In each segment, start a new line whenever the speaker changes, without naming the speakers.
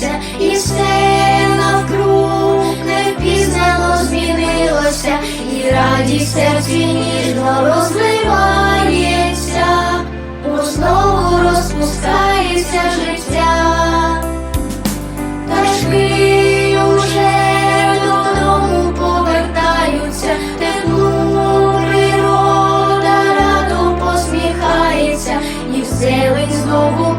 змінилося, і все навкруг невпізнано змінилося, і радість в серці ніжно розливається, бо знову розпускається життя. Пташки уже додому повертаються, теплу природа радо посміхається, і зелень знову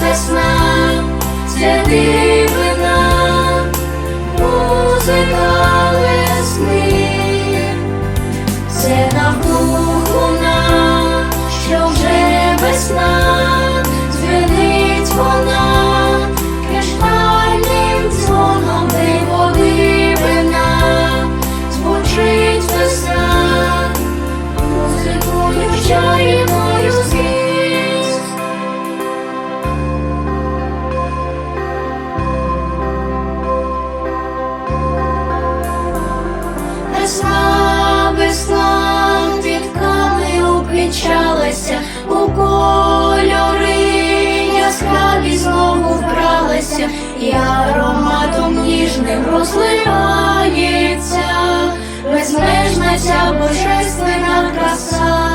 весна, це Весна, весна, квітками уквічалася, у кольори яскраві знову вбралася, і ароматом ніжним розливається, безмежна ця божественна краса.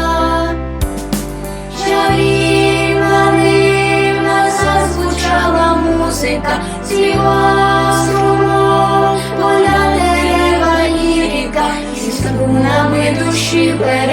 she went.